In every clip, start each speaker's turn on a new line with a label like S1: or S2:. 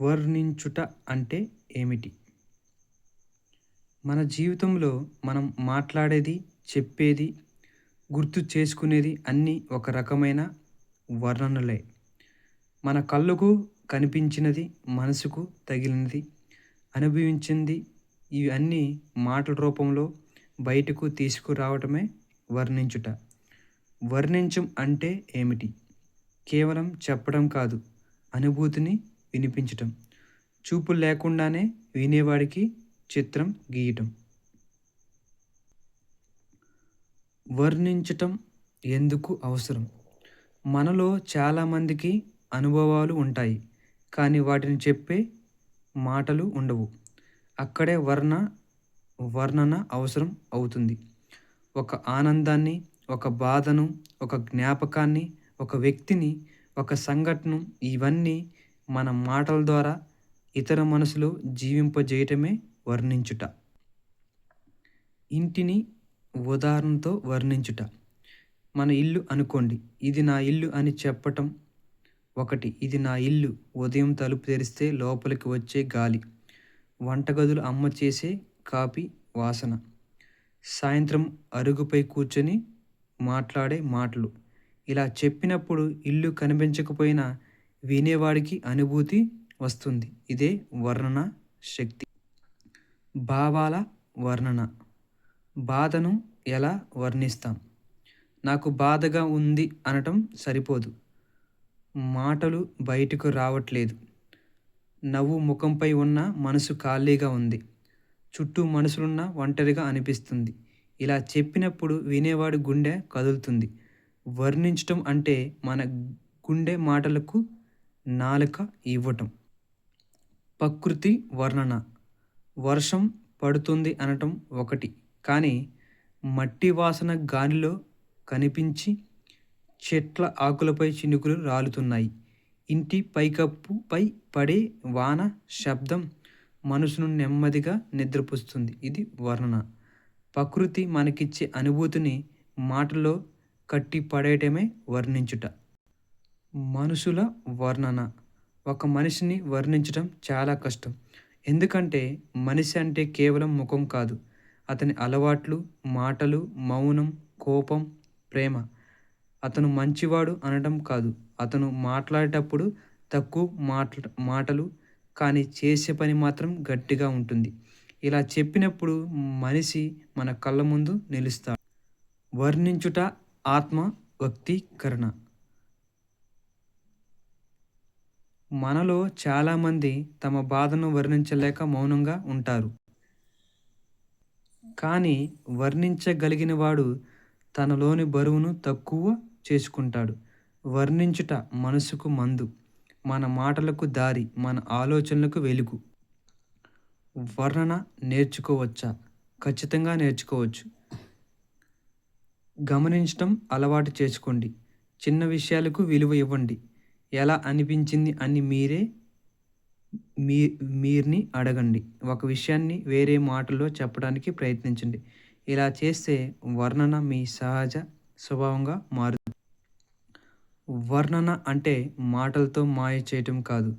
S1: వర్ణించుట అంటే ఏమిటి? మన జీవితంలో మనం మాట్లాడేది చెప్పేది గుర్తు చేసుకునేది అన్నీ ఒక రకమైన వర్ణనలే. మన కళ్ళకు కనిపించినది మనసుకు తగిలినది అనుభవించింది ఇవి అన్నీ మాటల రూపంలో బయటకు తీసుకురావటమే వర్ణించుట. వర్ణించం అంటే ఏమిటి? కేవలం చెప్పడం కాదు అనుభూతిని వినిపించటం. చూపు లేకుండానే వినేవాడికి చిత్రం గీయటం. వర్ణించటం ఎందుకు అవసరం? మనలో చాలామందికి అనుభవాలు ఉంటాయి కానీ వాటిని చెప్పే మాటలు ఉండవు. అక్కడే వర్ణ వర్ణన అవసరం అవుతుంది. ఒక ఆనందాన్ని ఒక బాధను ఒక జ్ఞాపకాన్ని ఒక వ్యక్తిని ఒక సంఘటన ఇవన్నీ మన మాటల ద్వారా ఇతర మనసులో జీవింపజేయటమే వర్ణించుట. ఇంటిని ఉదాహరణతో వర్ణించుట. మన ఇల్లు అనుకోండి. ఇది నా ఇల్లు అని చెప్పటం ఒకటి. ఇది నా ఇల్లు. ఉదయం తలుపు తెరిస్తే లోపలికి వచ్చే గాలి. వంటగదులు అమ్మ చేసే కాపీ వాసన. సాయంత్రం అరుగుపై కూర్చొని మాట్లాడే మాటలు. ఇలా చెప్పినప్పుడు ఇల్లు కనిపించకపోయినా వినేవాడికి అనుభూతి వస్తుంది. ఇదే వర్ణన శక్తి. భావాల వర్ణన. బాధను ఎలా వర్ణిస్తాం? నాకు బాధగా ఉంది అనటం సరిపోదు. మాటలు బయటకు రావట్లేదు. నవ్వు ముఖంపై ఉన్న మనసు ఖాళీగా ఉంది. చుట్టూ మనసులున్న ఒంటరిగా అనిపిస్తుంది. ఇలా చెప్పినప్పుడు వినేవాడి గుండె కదులుతుంది. వర్ణించటం అంటే మన గుండె మాటలకు నాలుక ఇవ్వటం. ప్రకృతి వర్ణన. వర్షం పడుతుంది అనటం ఒకటి. కానీ మట్టి వాసన గాలిలో కనిపించి చెట్ల ఆకులపై చినుకులు రాలుతున్నాయి. ఇంటి పైకప్పుపై పడే వాన శబ్దం మనసును నెమ్మదిగా నిద్రపుస్తుంది. ఇది వర్ణన. ప్రకృతి మనకిచ్చే అనుభూతిని మాటలో కట్టి పడేయటమే వర్ణించుట. మనుషుల వర్ణన. ఒక మనిషిని వర్ణించడం చాలా కష్టం. ఎందుకంటే మనిషి అంటే కేవలం ముఖం కాదు. అతని అలవాట్లు మాటలు మౌనం కోపం ప్రేమ. అతను మంచివాడు అనడం కాదు. అతను మాట్లాడేటప్పుడు తక్కువ మాట్ల మాటలు కానీ చేసే పని మాత్రం గట్టిగా ఉంటుంది. ఇలా చెప్పినప్పుడు మనిషి మన కళ్ళ ముందు నిలుస్తాడు. వర్ణించుట ఆత్మ వ్యక్తీకరణ మనలో చాలామంది తమ బాధను వర్ణించలేక మౌనంగా ఉంటారు. కానీ వర్ణించగలిగిన వాడు తనలోని బరువును తక్కువ చేసుకుంటాడు. వర్ణించుట మనసుకు మందు మన మాటలకు దారి మన ఆలోచనలకు వెలుగు. వర్ణన నేర్చుకోవచ్చా? ఖచ్చితంగా నేర్చుకోవచ్చు. గమనించటం అలవాటు చేసుకోండి. చిన్న విషయాలకు విలువ ఇవ్వండి. ఎలా అనిపించింది అని మీరే మీ మీరిని అడగండి. ఒక విషయాన్ని వేరే మాటల్లో చెప్పడానికి ప్రయత్నించండి. ఇలా చేస్తే వర్ణన మీ సహజ స్వభావంగా మారుతుంది. వర్ణన అంటే మాటలతో మాయ చేయటం కాదు.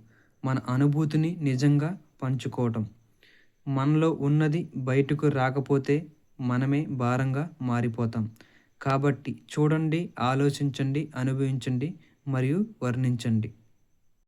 S1: మన అనుభూతిని నిజంగా పంచుకోవటం. మనలో ఉన్నది బయటకు రాకపోతే మనమే భారంగా మారిపోతాం. కాబట్టి చూడండి ఆలోచించండి అనుభవించండి. మరియు వర్ణించండి.